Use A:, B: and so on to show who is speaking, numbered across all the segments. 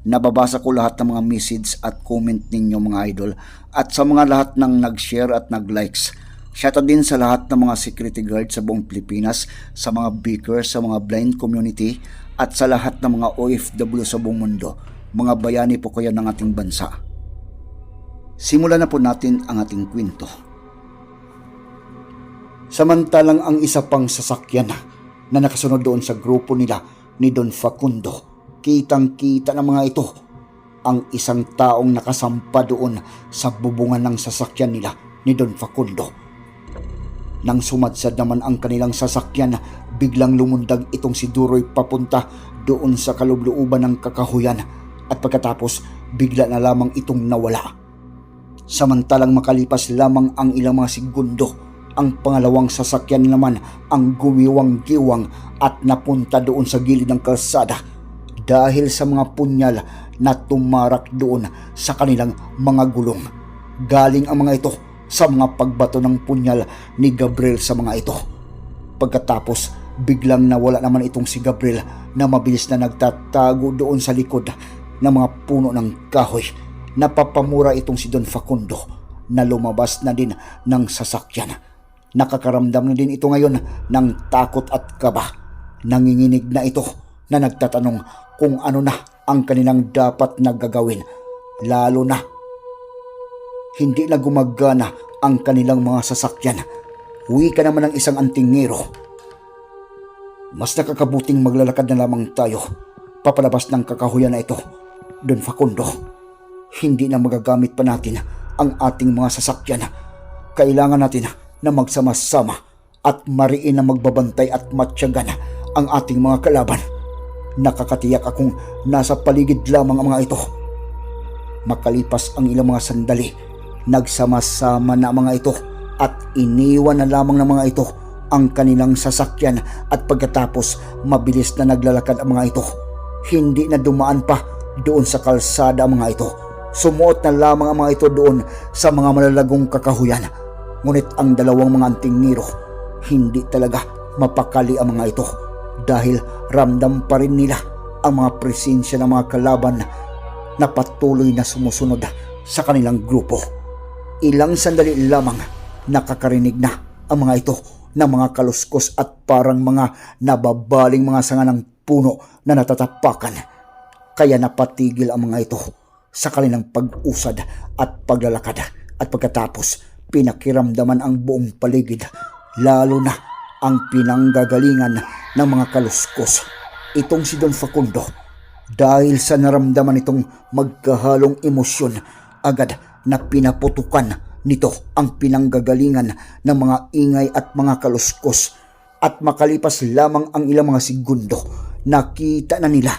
A: Nababasa ko lahat ng mga message at comment ninyo mga idol at sa mga lahat ng nag-share at nag-likes. Shoutout din sa lahat ng mga security guard sa buong Pilipinas, sa mga beakers, sa mga blind community at sa lahat ng mga OFW sa buong mundo. Mga bayani po kayo ng ating bansa. Simulan na po natin ang ating kwento. Samantalang ang isa pang sasakyan na nakasunod doon sa grupo nila ni Don Facundo, kitang-kita ng mga ito ang isang taong nakasampa doon sa bubungan ng sasakyan nila ni Don Facundo. Nang sumadsad naman ang kanilang sasakyan, biglang lumundag itong si Duroy papunta doon sa kalubluuban ng kakahuyan at pagkatapos bigla na lamang itong nawala. Samantalang makalipas lamang ang ilang mga segundo, ang pangalawang sasakyan naman ang gumiwang-giwang at napunta doon sa gilid ng kalsada dahil sa mga punyal na tumarak doon sa kanilang mga gulong. Galing ang mga ito sa mga pagbato ng punyal ni Gabriel sa mga ito. Pagkatapos, biglang nawala naman itong si Gabriel na mabilis na nagtatago doon sa likod ng mga puno ng kahoy. Napapamura itong si Don Facundo na lumabas na din ng sasakyan. Nakakaramdam na din ito ngayon ng takot at kaba. Nanginginig na ito na nagtatanong kung ano na ang kanilang dapat na gagawin. Lalo na hindi na gumagana ang kanilang mga sasakyan. Uwi ka naman ng isang antingero. Mas nakakabuting maglalakad na lamang tayo papalabas ng kakahuyan na ito. Don Facundo, hindi na magagamit pa natin ang ating mga sasakyan. Kailangan natin na magsama-sama at mariin na magbabantay at matyagan ang ating mga kalaban. Nakakatiyak akong nasa paligid lamang ang mga ito. Makalipas ang ilang mga sandali, nagsama-sama na mga ito at iniwan na lamang ng mga ito ang kanilang sasakyan at pagkatapos mabilis na naglalakad ang mga ito. Hindi na dumaan pa doon sa kalsada ang mga ito. Sumuot na lamang ang mga ito doon sa mga malalagong kakahuyan. Ngunit ang dalawang mga antingero, hindi talaga mapakali ang mga ito dahil ramdam pa rin nila ang mga presensya ng mga kalaban na patuloy na sumusunod sa kanilang grupo. Ilang sandali lamang nakakarinig na ang mga ito ng mga kaluskos at parang mga nababaling mga sanga ng puno na natatapakan. Kaya napatigil ang mga ito sa kanilang pag-usad at paglalakad at pagkatapos pinakiramdaman ang buong paligid lalo na ang pinanggagalingan ng mga kaluskos. Itong si Don Facundo dahil sa naramdaman itong magkahalong emosyon agad na pinaputukan nito ang pinanggagalingan ng mga ingay at mga kaluskos at makalipas lamang ang ilang mga segundo nakita na nila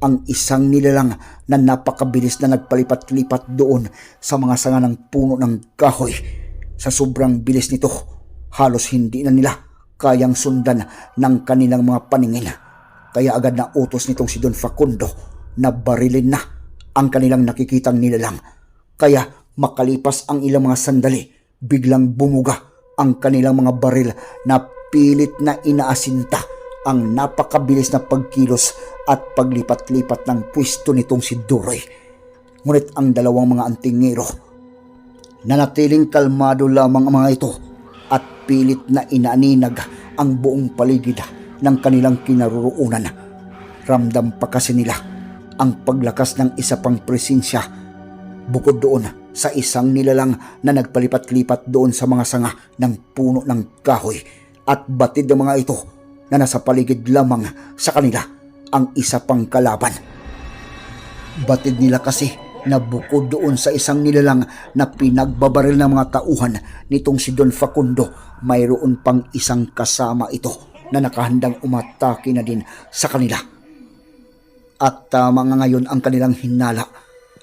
A: ang isang nilalang na napakabilis na nagpalipat-lipat doon sa mga sanga ng puno ng kahoy. Sa sobrang bilis nito, halos hindi na nila kayang sundan ng kanilang mga paningin. Kaya agad na utos nitong si Don Facundo na barilin na ang kanilang nakikitang nilalang. Kaya makalipas ang ilang mga sandali, biglang bumuga ang kanilang mga baril na pilit na inaasinta ang napakabilis na pagkilos at paglipat-lipat ng pwesto nitong si Duroy. Ngunit ang dalawang mga antingero nanatiling kalmado lamang ang mga ito at pilit na inaaninag ang buong paligid ng kanilang kinaroroonan. Ramdam pa kasi nila ang paglakas ng isa pang presensya bukod doon sa isang nilalang na nagpalipat-lipat doon sa mga sanga ng puno ng kahoy at batid ng mga ito na nasa paligid lamang sa kanila ang isa pang kalaban. Batid nila kasi na bukod doon sa isang nilalang na pinagbabaril ng mga tauhan nitong si Don Facundo, mayroon pang isang kasama ito na nakahandang umatake na din sa kanila. At tama nga ngayon ang kanilang hinala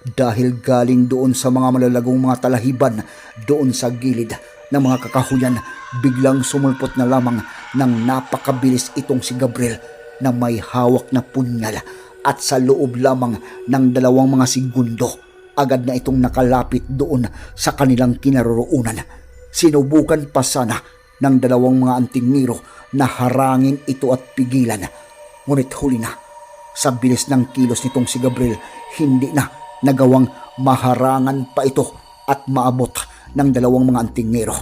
A: dahil galing doon sa mga malalagong mga talahiban doon sa gilid ng mga kakahuyan biglang sumulpot na lamang ng napakabilis itong si Gabriel na may hawak na punyal at sa loob lamang ng dalawang mga segundo agad na itong nakalapit doon sa kanilang kinaroroonan. Sinubukan pa sana ng dalawang mga antingero na harangin ito at pigilan. Ngunit huli na, sa bilis ng kilos nitong si Gabriel, hindi na nagawang maharangan pa ito at maabot ng dalawang mga antingero.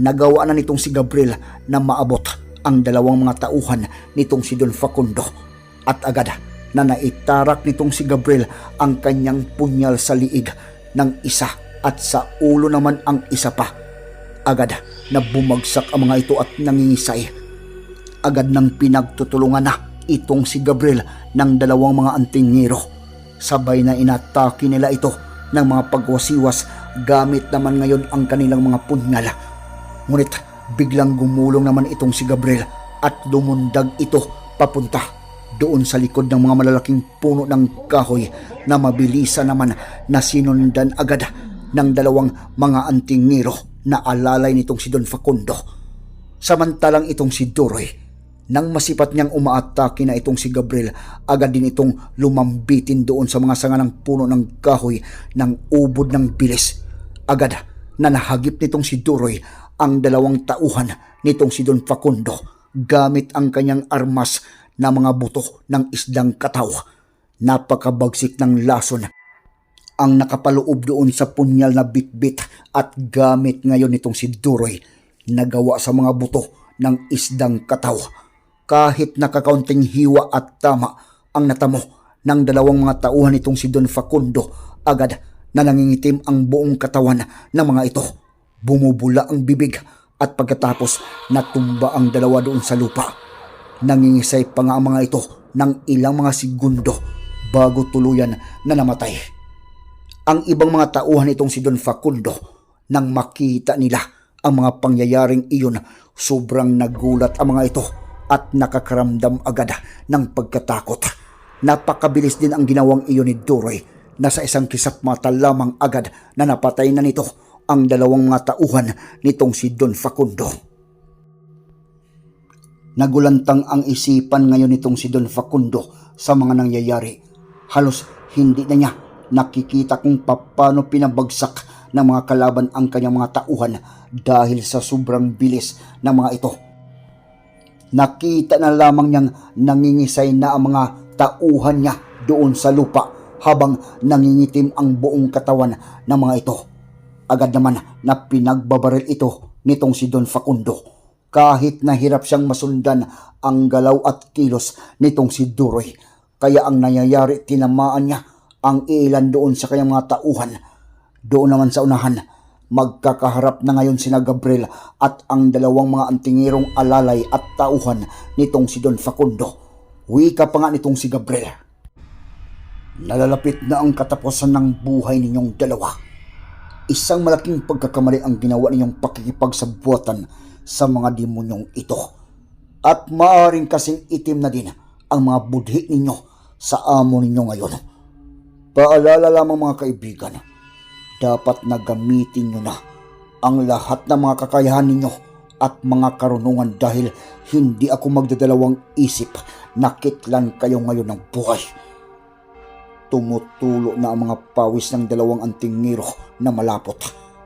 A: Nagawa na nitong si Gabriel na maabot ang dalawang mga tauhan nitong si Don Facundo at agad na naitarak nitong si Gabriel ang kanyang punyal sa liig ng isa at sa ulo naman ang isa pa. Agad na bumagsak ang mga ito at nangingisay. Agad nang pinagtutulungan na itong si Gabriel ng dalawang mga antingero. Sabay na inatake nila ito ng mga pagwasiwas gamit naman ngayon ang kanilang mga punyal. Ngunit biglang gumulong naman itong si Gabriel at lumundag ito papunta doon sa likod ng mga malalaking puno ng kahoy na mabilisan naman na sinundan agad ng dalawang mga antingero na alalay nitong si Don Facundo. Samantalang itong si Duroy, nang masipat niyang umaatake na itong si Gabriel, agad din itong lumambitin doon sa mga sanga ng puno ng kahoy ng ubod ng bilis. Agad na nahagip nitong si Duroy ang dalawang tauhan nitong si Don Facundo gamit ang kanyang armas na mga buto ng isdang kataw. Napakabagsik ng lason ang nakapaloob doon sa punyal na bitbit at gamit ngayon nitong si Duroy nagawa sa mga buto ng isdang kataw. Kahit nakakaunting hiwa at tama ang natamo ng dalawang mga tauhan nitong si Don Facundo, agad na nangingitim ang buong katawan ng mga ito. Bumubula ang bibig at pagkatapos natumba ang dalawa doon sa lupa. Nangingisay pa nga ang mga ito ng ilang mga segundo bago tuluyan na namatay. Ang ibang mga tauhan itong si Don Facundo nang makita nila ang mga pangyayaring iyon sobrang nagulat ang mga ito at nakakaramdam agad ng pagkatakot. Napakabilis din ang ginawang iyon ni Duroy na sa isang kisap mata lamang agad na napatay na nito ang dalawang mga tauhan nitong si Don Facundo. Nagulantang ang isipan ngayon nitong si Don Facundo sa mga nangyayari. Halos hindi na niya nakikita kung paano pinabagsak ng mga kalaban ang kanyang mga tauhan dahil sa sobrang bilis ng mga ito. Nakita na lamang niyang nangingisay na ang mga tauhan niya doon sa lupa habang nangingitim ang buong katawan ng mga ito. Agad naman na pinagbabaril ito nitong si Don Facundo kahit nahirap siyang masundan ang galaw at kilos nitong si Duroy. Kaya ang nangyayari tinamaan niya ang ilan doon sa kanyang mga tauhan. Doon naman sa unahan, magkakaharap na ngayon sina Gabriel at ang dalawang mga antingirong alalay at tauhan nitong si Don Facundo. Wika pa nga nitong si Gabriel. Nalalapit na ang katapusan ng buhay ninyong dalawa. Isang malaking pagkakamali ang ginawa ninyong pakikipagsabuatan sa mga demonyong ito. At maaaring kasing itim na din ang mga budhi ninyo sa amo ninyo ngayon. Paalala lamang mga kaibigan, dapat na gamitin nyo na ang lahat ng mga kakayahan ninyo at mga karunungan dahil hindi ako magdadalawang isip na kitlan kayo ngayon ng buhay. Tumutulo na ang mga pawis ng dalawang antingero na malapot,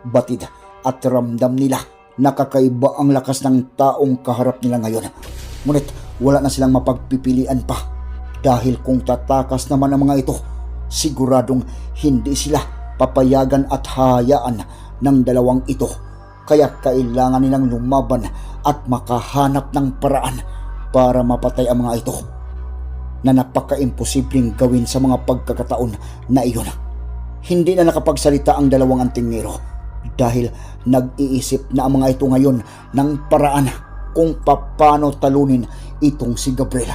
A: batid at ramdam nila nakakaiba ang lakas ng taong kaharap nila ngayon. Ngunit wala na silang mapagpipilian pa dahil kung tatakas naman ang mga ito, siguradong hindi sila papayagan at hayaan ng dalawang ito. Kaya kailangan nilang lumaban at makahanap ng paraan para mapatay ang mga ito na napaka-imposibleng gawin sa mga pagkakataon na iyon. hindi na nakapagsalita ang dalawang antingero dahil nag-iisip na ang mga ito ngayon ng paraan kung paano talunin itong si Gabriel.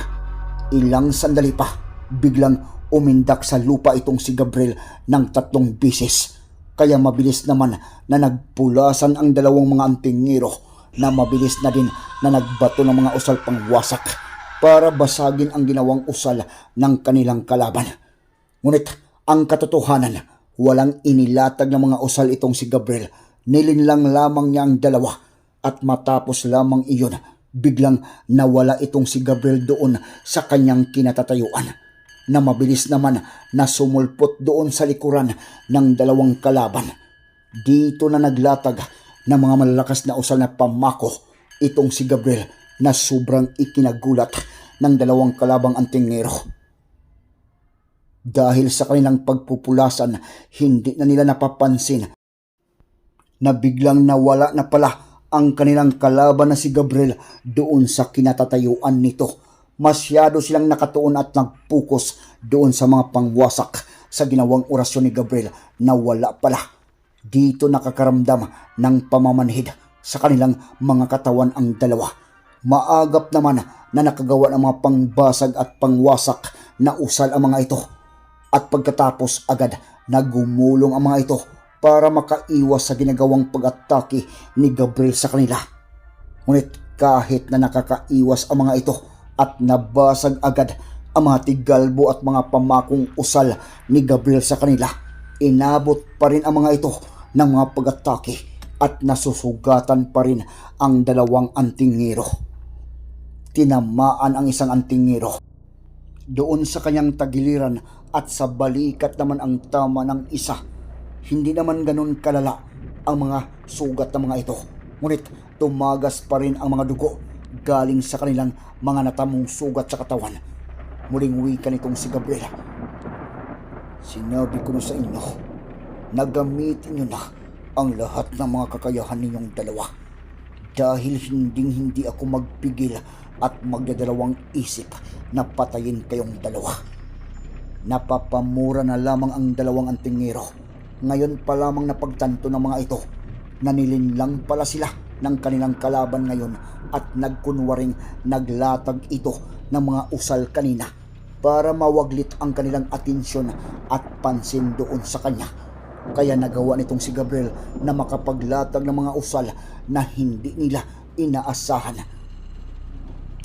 A: Ilang sandali pa, biglang umindak sa lupa itong si Gabriel ng tatlong bisis. Kaya mabilis naman na nagpulasan ang dalawang mga antingero na mabilis na din na nagbato ng mga usal pang wasak para basagin ang ginawang usal ng kanilang kalaban. Ngunit ang katotohanan, walang inilatag ng mga usal itong si Gabriel. Nilinlang lamang niya ang dalawa at matapos lamang iyon, biglang nawala itong si Gabriel doon sa kanyang kinatatayuan na mabilis naman na sumulpot doon sa likuran ng dalawang kalaban. Dito na naglatag ng mga malalakas na usal na pamako itong si Gabriel na sobrang ikinagulat ng dalawang kalabang antingero. Dahil sa kanilang pagpupulasan, hindi na nila napapansin na biglang nawala na pala ang kanilang kalaban na si Gabriel doon sa kinatatayuan nito. Masyado silang nakatuon at nagpukus doon sa mga pangwasak sa ginawang orasyon ni Gabriel na wala pala. Dito nakakaramdam ng pamamanhid sa kanilang mga katawan ang dalawa. Maagap naman na nakagawa ng mga pangbasag at pangwasak na usal ang mga ito. At pagkatapos agad nagumulong ang mga ito para makaiwas sa ginagawang pag-atake ni Gabriel sa kanila. Ngunit kahit na nakakaiwas ang mga ito at nabasag agad ang mga tigalbo at mga pamakong usal ni Gabriel sa kanila, inabot pa rin ang mga ito ng mga pag-atake at nasusugatan pa rin ang dalawang antingero. Tinamaan ang isang antingero doon sa kanyang tagiliran at sa balikat naman ang tama ng isa. Hindi naman ganun kalala ang mga sugat ng mga ito. Ngunit tumagas pa rin ang mga dugo galing sa kanilang mga natamong sugat sa katawan. Muling wika nitong si Gabriela. Sinabi ko na sa inyo, nagamitin nyo na ang lahat ng mga kakayahan ninyong dalawa. Dahil hinding hindi ako magpigil at magdadalawang isip na patayin kayong dalawa. Napapamura na lamang ang dalawang antingero. Ngayon pa lamang napagtanto ng mga ito. Nanilinlang pala sila ng kanilang kalaban ngayon at nagkunwaring naglatag ito ng mga usal kanina para mawaglit ang kanilang atensyon at pansin doon sa kanya. Kaya nagawa nitong si Gabriel na makapaglatag ng mga usal na hindi nila inaasahan.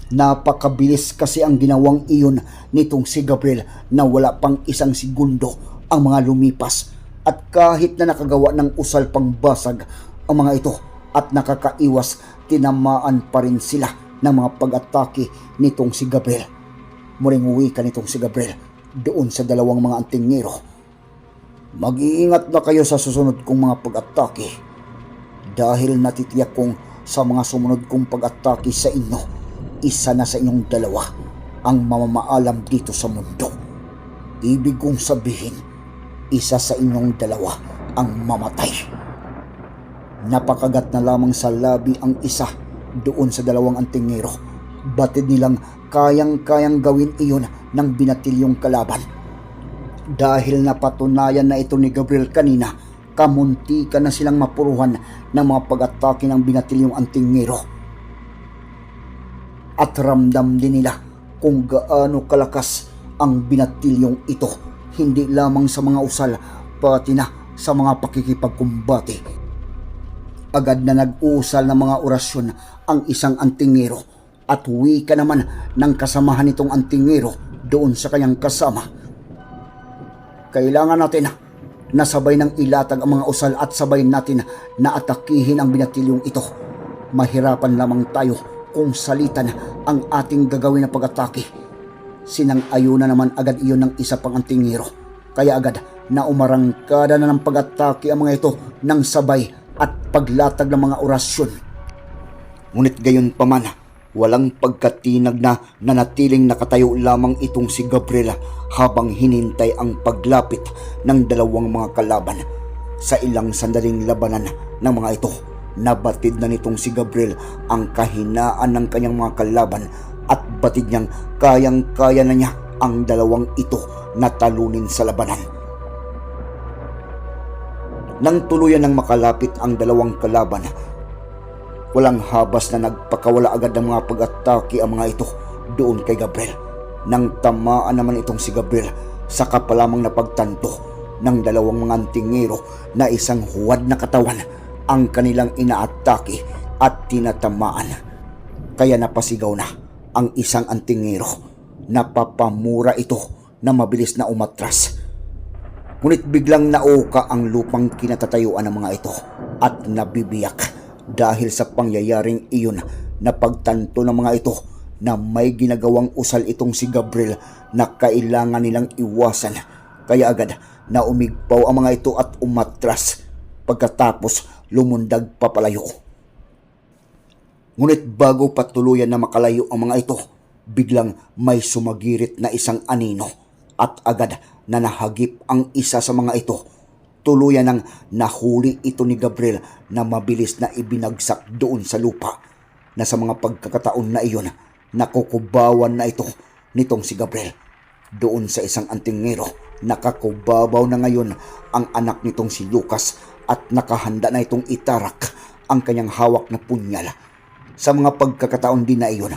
A: Napakabilis kasi ang ginawang iyon nitong si Gabriel na wala pang isang segundo ang mga lumipas at kahit na nakagawa ng usal pang basag ang mga ito at nakakaiwas tinamaan pa rin sila ng mga pag-atake nitong si Gabriel. Muling uwi ka nitong si Gabriel doon sa dalawang mga antingero. Mag-iingat na kayo sa susunod kong mga pag-atake dahil natitiyak kong sa mga sumunod kong pag-atake sa inyo, isa na sa inyong dalawa ang mamamaalam dito sa mundo. Ibig kong sabihin, isa sa inyong dalawa ang mamatay. Napakagat na lamang sa labi ang isa doon sa dalawang antingero. Batid nilang kayang-kayang gawin iyon ng binatilyong kalaban. Dahil napatunayan na ito ni Gabriel kanina, kamunti ka na silang mapuruhan ng mga pag-atake ng binatilyong antingero. At ramdam din nila kung gaano kalakas ang binatilyong ito, hindi lamang sa mga usal, pati na sa mga pakikipagkumbate agad na nag-usal ng mga orasyon ang isang antingero at wika naman ng kasamahan nitong antingero doon sa kanyang kasama. Kailangan natin na sabay ng ilatag ang mga usal at sabay natin na atakihin ang binatilyong ito. Mahirapan lamang tayo kung salitan ang ating gagawin na pag-atake. Sinang-ayuna naman agad iyon ng isa pang antingero. Kaya agad na umarangkada na ng pag-atake ang mga ito ng sabay at paglatag ng mga orasyon. Ngunit gayon pa man, walang pagkatinag na nanatiling nakatayo lamang itong si Gabriela habang hinintay ang paglapit ng dalawang mga kalaban. Sa ilang sandaling labanan ng mga ito, nabatid na nitong si Gabriel ang kahinaan ng kanyang mga kalaban at batid niyang kayang-kaya na niya ang dalawang ito na talunin sa labanan. Nang tuluyan ng makalapit ang dalawang kalaban, walang habas na nagpakawala agad ng mga pag-atake ang mga ito doon kay Gabriel. Nang tamaan naman itong si Gabriel, saka pa lamang napagtanto ng dalawang mga antingero na isang huwad na katawan ang kanilang inaatake at tinatamaan. Kaya napasigaw na ang isang antingero. Napapamura ito na mabilis na umatras. Ngunit biglang nauka ang lupang kinatatayuan ng mga ito at nabibiyak dahil sa pangyayaring iyon na pagtanto ng mga ito na may ginagawang usal itong si Gabriel na kailangan nilang iwasan. Kaya agad na umigpaw ang mga ito at umatras pagkatapos lumundag papalayo. Ngunit bago patuluyan na makalayo ang mga ito, biglang may sumagirit na isang anino at agad na nahagip ang isa sa mga ito. Tuluyan nang nahuli ito ni Gabriel na mabilis na ibinagsak doon sa lupa na sa mga pagkakataon na iyon nakukubawan na ito nitong si Gabriel. Doon sa isang antingero, nakakubabaw na ngayon ang anak nitong si Lucas at nakahanda na itong itarak ang kanyang hawak na punyal. Sa mga pagkakataon din na iyon,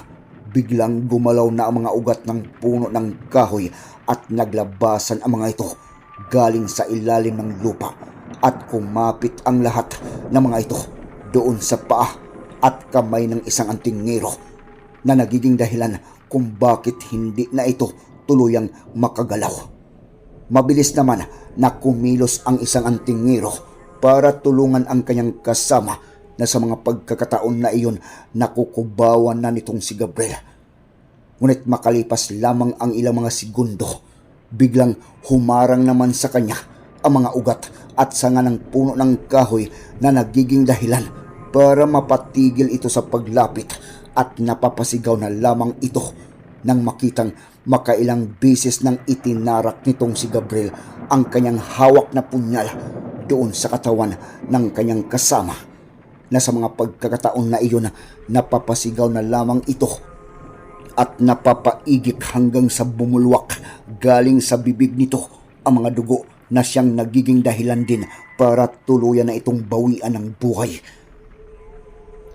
A: biglang gumalaw na ang mga ugat ng puno ng kahoy at naglabasan ang mga ito galing sa ilalim ng lupa at kumapit ang lahat ng mga ito doon sa paa at kamay ng isang antingero na nagiging dahilan kung bakit hindi na ito tuluyang makagalaw. Mabilis naman na kumilos ang isang antingero para tulungan ang kanyang kasama na sa mga pagkakataon na iyon nakukubawan na nitong si Gabriel. Ngunit makalipas lamang ang ilang mga segundo, biglang humarang naman sa kanya ang mga ugat at sanga ng puno ng kahoy na nagiging dahilan para mapatigil ito sa paglapit at napapasigaw na lamang ito nang makitang makailang bisis nang itinarak nitong si Gabriel ang kanyang hawak na punyal doon sa katawan ng kanyang kasama na sa mga pagkakataon na iyon napapasigaw na lamang ito at napapaigik hanggang sa bumulwak galing sa bibig nito ang mga dugo na siyang nagiging dahilan din para tuluyan na itong bawian ng buhay.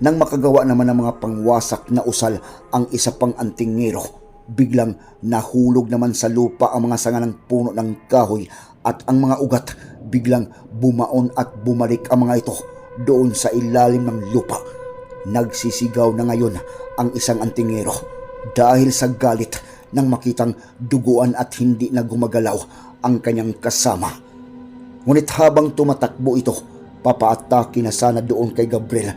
A: Nang makagawa naman ng mga pangwasak na usal ang isa pang antingero, biglang nahulog naman sa lupa ang mga sanga ng puno ng kahoy at ang mga ugat biglang bumaon at bumalik ang mga ito doon sa ilalim ng lupa. Nagsisigaw na ngayon ang isang antingero dahil sa galit nang makitang duguan at hindi na gumagalaw ang kanyang kasama. Ngunit habang tumatakbo ito, papaatake na sana doon kay Gabriel.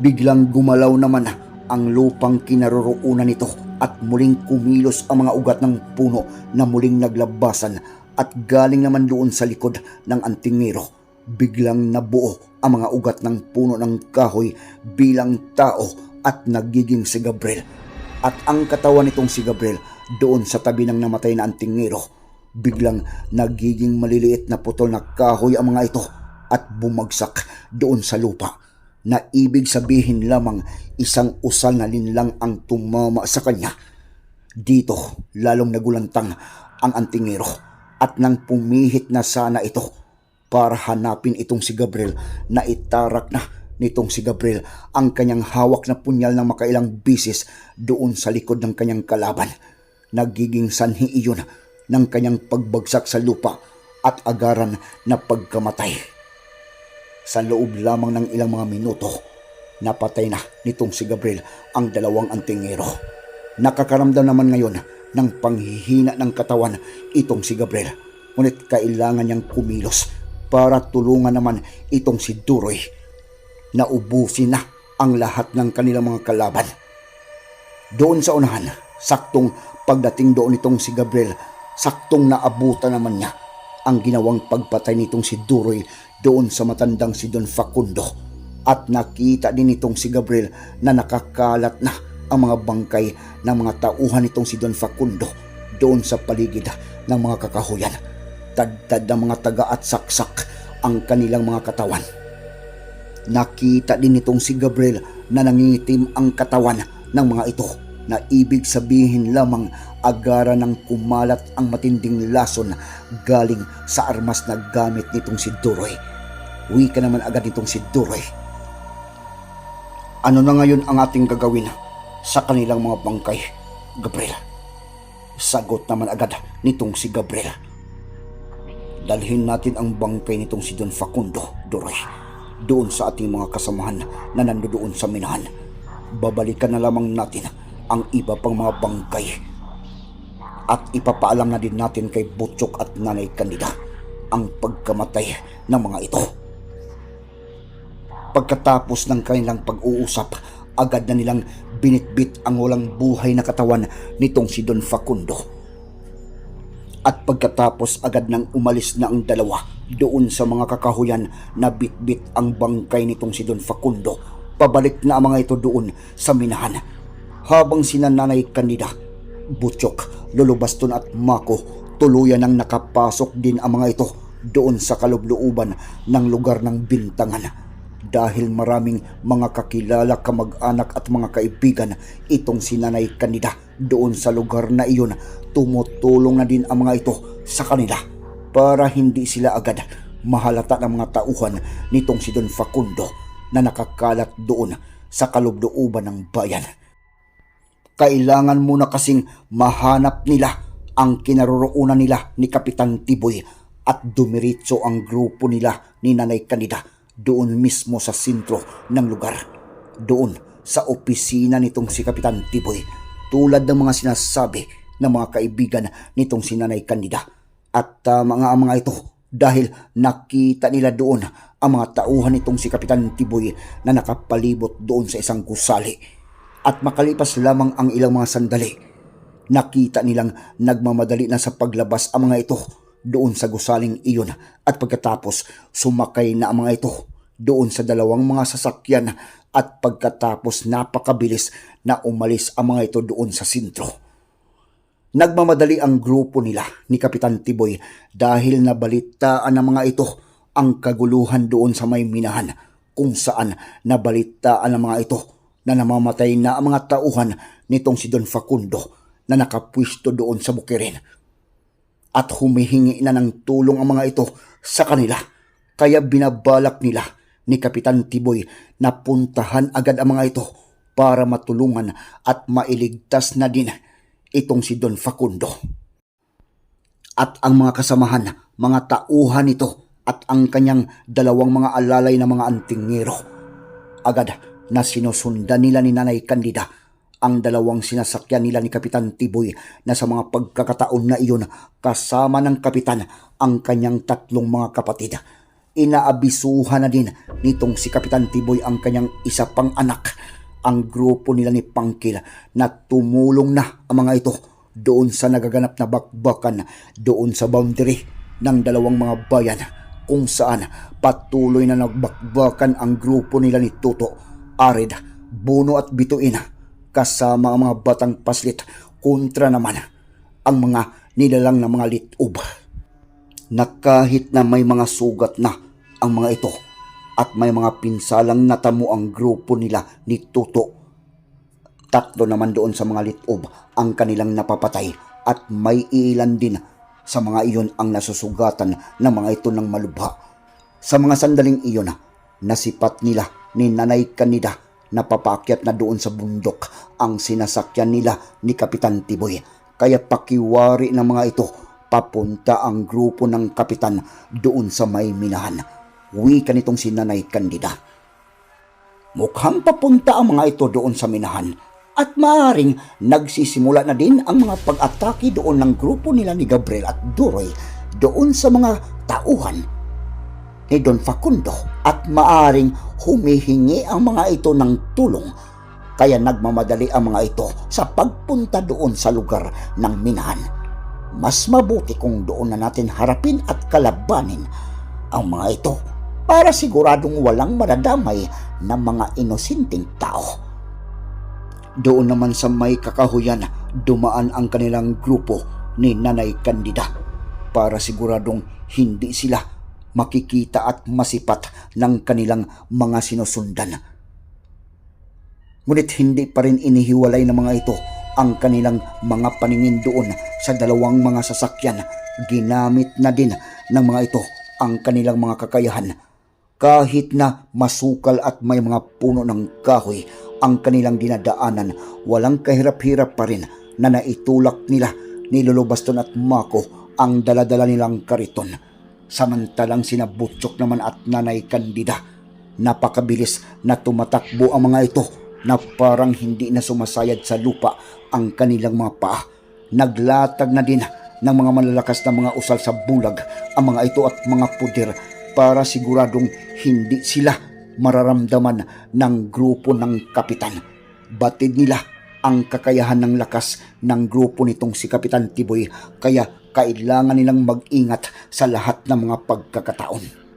A: Biglang gumalaw naman ang lupang kinaroroonan nito at muling kumilos ang mga ugat ng puno na muling naglabasan at galing naman doon sa likod ng antingero. Biglang nabuo ang mga ugat ng puno ng kahoy bilang tao at nagiging si Gabriel. At ang katawan nitong si Gabriel doon sa tabi ng namatay na antingero. Biglang nagiging maliliit na putol na kahoy ang mga ito at bumagsak doon sa lupa na ibig sabihin lamang isang usal na linlang ang tumama sa kanya. Dito lalong nagulantang ang antingero at nang pumihit na sana ito para hanapin itong si Gabriel na itarak na nitong si Gabriel ang kanyang hawak na punyal ng makailang bisis doon sa likod ng kanyang kalaban. Nagiging sanhi iyon ng kanyang pagbagsak sa lupa at agaran na pagkamatay. Sa loob lamang ng ilang mga minuto, napatay na nitong si Gabriel ang dalawang antingero. Nakakaramdam naman ngayon ng panghihina ng katawan itong si Gabriel. Ngunit kailangan niyang kumilos para tulungan naman itong si Duroy. Naubusin na ang lahat ng kanilang mga kalaban. Doon sa unahan, saktong pagdating doon itong si Gabriel, saktong naabutan naman niya ang ginawang pagpatay nitong si Duroy doon sa matandang si Don Facundo at nakita din itong si Gabriel na nakakalat na ang mga bangkay ng mga tauhan nitong si Don Facundo doon sa paligid ng mga kakahuyan. Tadtad ng mga taga at saksak ang kanilang mga katawan. Nakita din itong si Gabriel na nangingitim ang katawan ng mga ito na ibig sabihin lamang agara ng kumalat ang matinding lason galing sa armas na gamit nitong si Duroy. Uwi ka naman agad nitong si Duroy. Ano na ngayon ang ating gagawin sa kanilang mga bangkay, Gabriel? Sagot naman agad nitong si Gabriel. Dalhin natin ang bangkay nitong si Don Facundo, Duroy, doon sa ating mga kasamahan na nandoon sa minahan. Babalikan na lamang natin ang iba pang mga bangkay. At ipapaalam na din natin kay Butchok at Nanay Candida ang pagkamatay ng mga ito. Pagkatapos ng kanilang pag-uusap, agad na nilang binitbit ang walang buhay na katawan nitong si Don Facundo. At pagkatapos agad nang umalis na ang dalawa doon sa mga kakahuyan na bitbit ang bangkay nitong si Don Facundo, pabalik na ang mga ito doon sa minahan. Habang sina Nanay Candida, Butchok, Lulubaston at Mako tuluyan ang nakapasok din ang mga ito doon sa kalubluuban ng lugar ng bintangan dahil maraming mga kakilala, kamag-anak at mga kaibigan itong sinanay kanida doon sa lugar na iyon tumutulong na din ang mga ito sa kanila para hindi sila agad mahalata ng mga tauhan nitong si Don Facundo na nakakalat doon sa kalubluuban ng bayan. Kailangan muna kasing mahanap nila ang kinaroroonan nila ni Kapitan Tiboy at dumiritso ang grupo nila ni Nanay Kanida doon mismo sa sentro ng lugar. Doon sa opisina nitong si Kapitan Tiboy tulad ng mga sinasabi ng mga kaibigan nitong si Nanay Candida. At uh, mga mga ito dahil nakita nila doon ang mga tauhan nitong si Kapitan Tiboy na nakapalibot doon sa isang gusali. At makalipas lamang ang ilang mga sandali, nakita nilang nagmamadali na sa paglabas ang mga ito doon sa gusaling iyon. At pagkatapos sumakay na ang mga ito doon sa dalawang mga sasakyan. At pagkatapos napakabilis na umalis ang mga ito doon sa sintro. Nagmamadali ang grupo nila ni Kapitan Tiboy dahil nabalitaan ng mga ito ang kaguluhan doon sa may minahan kung saan nabalitaan ng mga ito na namamatay na ang mga tauhan nitong si Don Facundo na nakapwisto doon sa bukirin at humihingi na ng tulong ang mga ito sa kanila. Kaya binabalak nila ni Kapitan Tiboy na puntahan agad ang mga ito para matulungan at mailigtas na din itong si Don Facundo. At ang mga kasamahan, mga tauhan nito at ang kanyang dalawang mga alalay na mga antingero. Agad na sinusundan nila ni Nanay Candida ang dalawang sinasakyan nila ni Kapitan Tiboy na sa mga pagkakataon na iyon kasama ng kapitan ang kanyang tatlong mga kapatid. Inaabisuhan na din nitong si Kapitan Tiboy ang kanyang isa pang anak, ang grupo nila ni Pangkil na tumulong na ang mga ito doon sa nagaganap na bakbakan doon sa boundary ng dalawang mga bayan kung saan patuloy na nagbakbakan ang grupo nila ni Tuto, Arid, Buno at Bituin kasama ang mga batang paslit kontra naman ang mga nilalang na mga litob. Na kahit na may mga sugat na ang mga ito at may mga pinsalang natamo ang grupo nila ni Tuto. Tatlo naman doon sa mga litob ang kanilang napapatay at may ilan din sa mga iyon ang nasusugatan ng mga ito ng malubha. Sa mga sandaling iyon, nasipat nila ni Nanay Kanida napapakyat na doon sa bundok ang sinasakyan nila ni Kapitan Tiboy. Kaya pakiwari ng mga ito, papunta ang grupo ng kapitan doon sa may minahan. Wika nitong si Nanay Candida. Mukhang papunta ang mga ito doon sa minahan at maaring nagsisimula na din ang mga pag-atake doon ng grupo nila ni Gabriel at Duroy doon sa mga tauhan ni Don Facundo at maaring humihingi ang mga ito ng tulong kaya nagmamadali ang mga ito sa pagpunta doon sa lugar ng minahan. Mas mabuti kung doon na natin harapin at kalabanin ang mga ito para siguradong walang madadamay ng mga inosinting tao. Doon naman sa may kakahuyan, dumaan ang kanilang grupo ni Nanay Candida para siguradong hindi sila makikita at masipat ng kanilang mga sinusundan. Ngunit hindi pa rin inihiwalay ng mga ito ang kanilang mga paningin doon sa dalawang mga sasakyan. Ginamit na din ng mga ito ang kanilang mga kakayahan. Kahit na masukal at may mga puno ng kahoy ang kanilang dinadaanan, walang kahirap-hirap pa rin na naitulak nila ni Lolo Baston at Mako ang daladala nilang kariton. Samantalang sina Butchok naman at Nanay Candida, napakabilis na tumatakbo ang mga ito na parang hindi na sumasayad sa lupa ang kanilang mga paa. Naglatag na din ng mga malalakas na mga usal sa bulag ang mga ito at mga puder para siguradong hindi sila mararamdaman ng grupo ng kapitan. Batid nila ang kakayahan ng lakas ng grupo nitong si Kapitan Tiboy kaya kailangan nilang mag-ingat sa lahat ng mga pagkakataon.